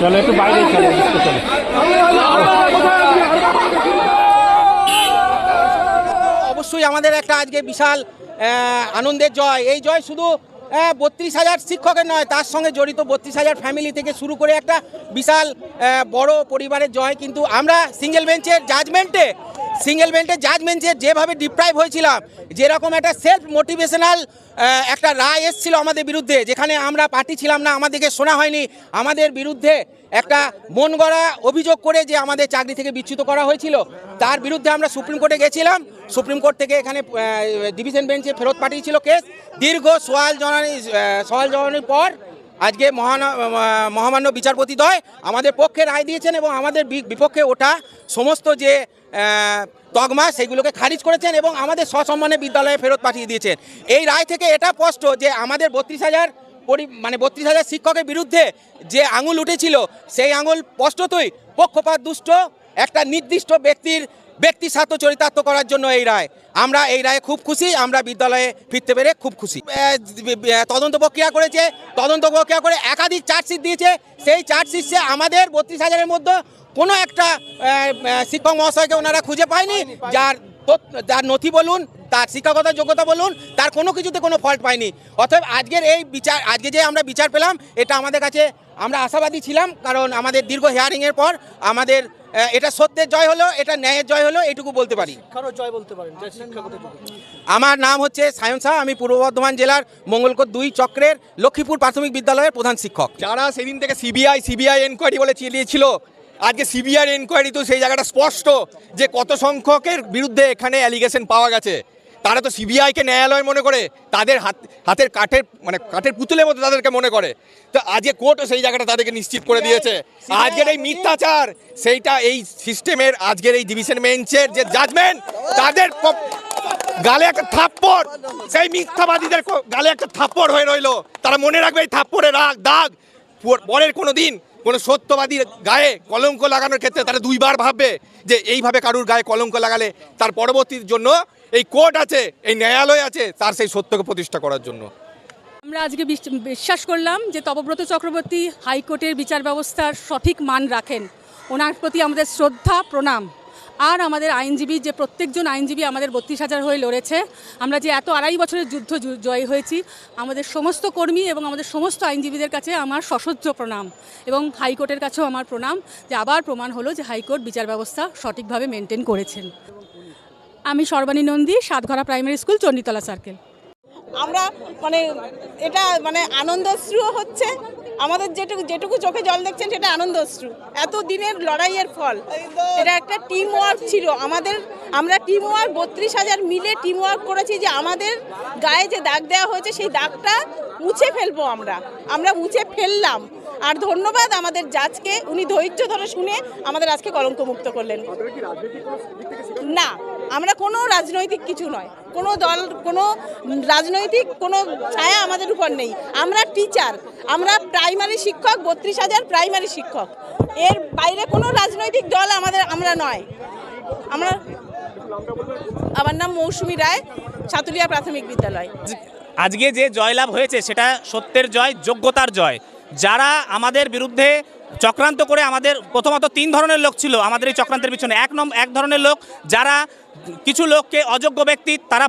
চলো, একটু বাইরে চলো চলো। অবশ্যই আমাদের একটা আজকে বিশাল আনন্দের জয়। এই জয় শুধু বত্রিশ হাজার শিক্ষকের নয়, তার সঙ্গে জড়িত বত্রিশ হাজার ফ্যামিলি থেকে শুরু করে একটা বিশাল বড় পরিবারের জয়। কিন্তু আমরা সিঙ্গেল বেঞ্চের জাজমেন্টে সিঙ্গেল বেঞ্চের জাজমেন্টের যেভাবে ডিপ্রাইভ হয়েছিলাম, যেরকম একটা সেলফ মোটিভেশনাল একটা রায় এসেছিল আমাদের বিরুদ্ধে, যেখানে আমরা পার্টি ছিলাম না, আমাদেরকে শোনা হয়নি, আমাদের বিরুদ্ধে একটা মন গড়া অভিযোগ করে যে আমাদের চাকরি থেকে বিচ্যুত করা হয়েছিল, তার বিরুদ্ধে আমরা সুপ্রিম কোর্টে গেছিলাম, সুপ্রিম কোর্ট থেকে এখানে ডিভিশন বেঞ্চে ফেরত পাঠিয়েছিল কেস দীর্ঘ সোয়াল জনানি সোয়াল জনানির পর আজকে মহান, মহামান্য বিচারপতিদ্বয় আমাদের পক্ষে রায় দিয়েছেন এবং আমাদের বিপক্ষে ওঠা সমস্ত যে তগমা সেগুলোকে খারিজ করেছেন এবং আমাদের সসম্মানে বিদ্যালয়ে ফেরত পাঠিয়ে দিয়েছেন। এই রায় থেকে এটা স্পষ্ট যে আমাদের বত্রিশ হাজার পরি মানে বত্রিশ হাজার শিক্ষকের বিরুদ্ধে যে আঙুল উঠেছিল, সেই আঙুল স্পষ্টতই পক্ষপাত দুষ্ট একটা নির্দিষ্ট ব্যক্তির ব্যক্তি স্বার্থ চরিতার্থ করার জন্য এই রায়। আমরা এই রায়ে খুব খুশি, আমরা বিদ্যালয়ে ফিরতে পেরে খুব খুশি। তদন্ত প্রক্রিয়া করেছে, তদন্ত প্রক্রিয়া করে একাধিক চার্জশিট দিয়েছে। সেই চার্জশিটে আমাদের বত্রিশ হাজারের মধ্যে কোনো একটা শিক্ষক মহাশয়কে ওনারা খুঁজে পায়নি, যার তথ্য- যার নথি বলুন তার শিক্ষাগত যোগ্যতা বলুন তার কোনো কিছুতে কোনো ফল্ট পাইনি অতএব আজকের এই বিচার আজকে যে আমরা বিচার পেলাম এটা আমাদের কাছে আমরা আশাবাদী ছিলাম কারণ আমাদের দীর্ঘ হিয়ারিংয়ের পর আমাদের এটা সত্যের জয় হলো এটা ন্যায়ের জয় হলো এইটুকু বলতে পারি। জয় বলতে পারেন আমার নাম হচ্ছে সায়ন শাহ আমি পূর্ব বর্ধমান জেলার মঙ্গলকোট দুই চক্রের লক্ষ্মীপুর প্রাথমিক বিদ্যালয়ের প্রধান শিক্ষক। যারা সেদিন থেকে সিবিআই সিবিআই এনকোয়ারি বলে চিলিয়েছিল আজকে সিবিআই এনকোয়ারি তো সেই জায়গাটা স্পষ্ট যে কত সংখ্যকের বিরুদ্ধে এখানে অ্যালিগেশন পাওয়া গেছে। তারা তো সিবিআইকে ন্যায়ালয় মনে করে তাদের হাত হাতের কাঠের মানে কাঠের পুতুলের মতো তাদেরকে মনে করে। তো আজকে কোর্টও সেই জায়গাটা তাদেরকে নিশ্চিত করে দিয়েছে। আজকের এই মিথ্যাচার সেইটা এই সিস্টেমের আজকের এই ডিভিশন বেঞ্চের যে জাজমেন্ট তাদের গালে একটা থাপ্পড় সেই মিথ্যাবাদীদের গালে একটা থাপ্পড় হয়ে রইল। তারা মনে রাখবে এই থাপ্পড়ের রাগ দাগ পরের কোনো দিন কোনো সত্যবাদীর গায়ে কলঙ্ক লাগানোর ক্ষেত্রে তারা দুইবার ভাববে যে এইভাবে কারুর গায়ে কলঙ্ক লাগালে তার পরবর্তীর জন্য এই কোর্ট আছে, এই ন্যায়ালয় আছে, তার সেই সত্যকে প্রতিষ্ঠা করার জন্য। আমরা আজকে বিশ্বাস করলাম যে তপব্রত চক্রবর্তী হাইকোর্টের বিচার ব্যবস্থার সঠিক মান রাখেন। ওনার প্রতি আমাদের শ্রদ্ধা, প্রণাম। আর আমাদের আইনজীবী, যে প্রত্যেকজন আইনজীবী আমাদের বত্রিশ হাজার হয়ে লড়েছে, আমরা যে এত আড়াই বছরের যুদ্ধ জয় হয়েছি, আমাদের সমস্ত কর্মী এবং আমাদের সমস্ত আইনজীবীদের কাছে আমার সশস্ত্র প্রণাম এবং হাইকোর্টের কাছেও আমার প্রণাম, যে আবার প্রমাণ হলো যে হাইকোর্ট বিচার ব্যবস্থা সঠিকভাবে মেনটেন করেছেন। আমি Sarbani Nandi, Satghara primary school, Chanditala circle. আমরা মানে এটা মানে আনন্দশ্রুও হচ্ছে আমাদের যেটুকু যেটুকু চোখে জল দেখছেন সেটা আনন্দ অশ্রু এত দিনের লড়াইয়ের ফল। এটা একটা টিম ওয়ার্ক ছিল। আমাদের আমরা টিম ওয়ার্ক বত্রিশ হাজার মিলে টিম ওয়ার্ক করেছি যে আমাদের গায়ে যে দাগ দেওয়া হয়েছে, সেই দাগটা মুছে ফেলব আমরা। আমরা মুছে ফেললাম। আর ধন্যবাদ আমাদের জাজকে, উনি ধৈর্য ধরে শুনে আমাদের আজকে কলঙ্কমুক্ত করলেন। না, আমরা কোনো রাজনৈতিক কিছু নয়। কোনো দল, কোনো রাজনৈতিক কোনো ছায়া আমাদের উপর নেই। আমরা টিচার আমরা প্রাইমারি শিক্ষক, বত্রিশ হাজার প্রাইমারি শিক্ষক। এর বাইরে কোনো রাজনৈতিক দল আমাদের, আমরা নয়। আমরা আমার নাম মৌসুমী রায় সাতুলিয়া প্রাথমিক বিদ্যালয়। আজকে যে জয়লাভ হয়েছে, সেটা সত্যের জয়, যোগ্যতার জয়। যারা আমাদের বিরুদ্ধে চক্রান্ত করে আমাদের প্রথমত তিন ধরনের লোক ছিল আমাদের এই চক্রান্তের পিছনে। এক নম্বর এক ধরনের লোক যারা কিছু লোককে অযোগ্য ব্যক্তি, তারা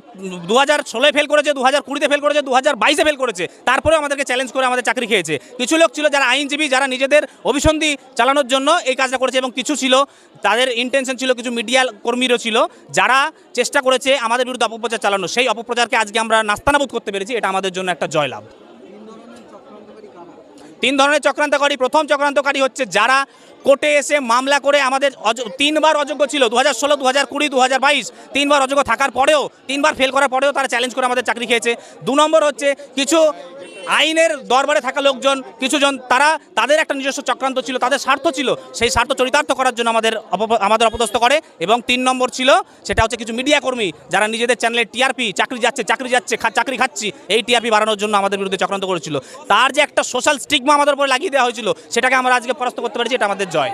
দু হাজার ষোলোয় ফেল করেছে দু হাজার কুড়িতে ফেল করেছে দু হাজার বাইশে ফেল করেছে। তারপরেও আমাদেরকে চ্যালেঞ্জ করে আমাদের চাকরি খেয়েছে। কিছু লোক ছিল যারা আইনজীবী, যারা নিজেদের অভিসন্ধি চালানোর জন্য এই কাজটা করেছে এবং কিছু ছিল, তাদের ইন্টেনশন ছিল কিছু মিডিয়া কর্মীরও ছিল, যারা চেষ্টা করেছে আমাদের বিরুদ্ধে অপপ্রচার চালানো। সেই অপপ্রচারকে আজকে আমরা নাস্তানাবুদ করতে পেরেছি, এটা আমাদের জন্য একটা জয়লাভ। তিন ধরনের চক্রান্তকারী। প্রথম চক্রান্তকারী হচ্ছে যারা কোর্টে এসে মামলা করে আমাদের তিনবার অযোগ্য ছিল দু হাজার ষোলো দু হাজার কুড়ি দু হাজার বাইশ, তিনবার অযোগ্য থাকার পরেও, তিনবার ফেল করার পরেও তারা চ্যালেঞ্জ করে আমাদের চাকরি খেয়েছে। দু নম্বর হচ্ছে কিছু আইনের দরবারে থাকা লোকজন কিছুজন তারা তাদের একটা নিজস্ব চক্রান্ত ছিল, তাদের স্বার্থ ছিল, সেই স্বার্থ চরিতার্থ করার জন্য আমাদের আমাদের অপদস্থ করে। এবং তিন নম্বর ছিল, সেটা হচ্ছে কিছু মিডিয়া কর্মী, যারা নিজেদের চ্যানেলে টিআরপি চাকরি যাচ্ছে চাকরি যাচ্ছে চাকরি খাচ্ছি, এই টিআরপি বাড়ানোর জন্য আমাদের বিরুদ্ধে চক্রান্ত করেছিল। তার যে একটা সোশ্যাল স্টিগমা আমাদের উপরে লাগিয়ে দেওয়া হয়েছিল, সেটাকে আমরা আজকে পরাস্ত করতে পেরেছি, এটা আমাদের জয়।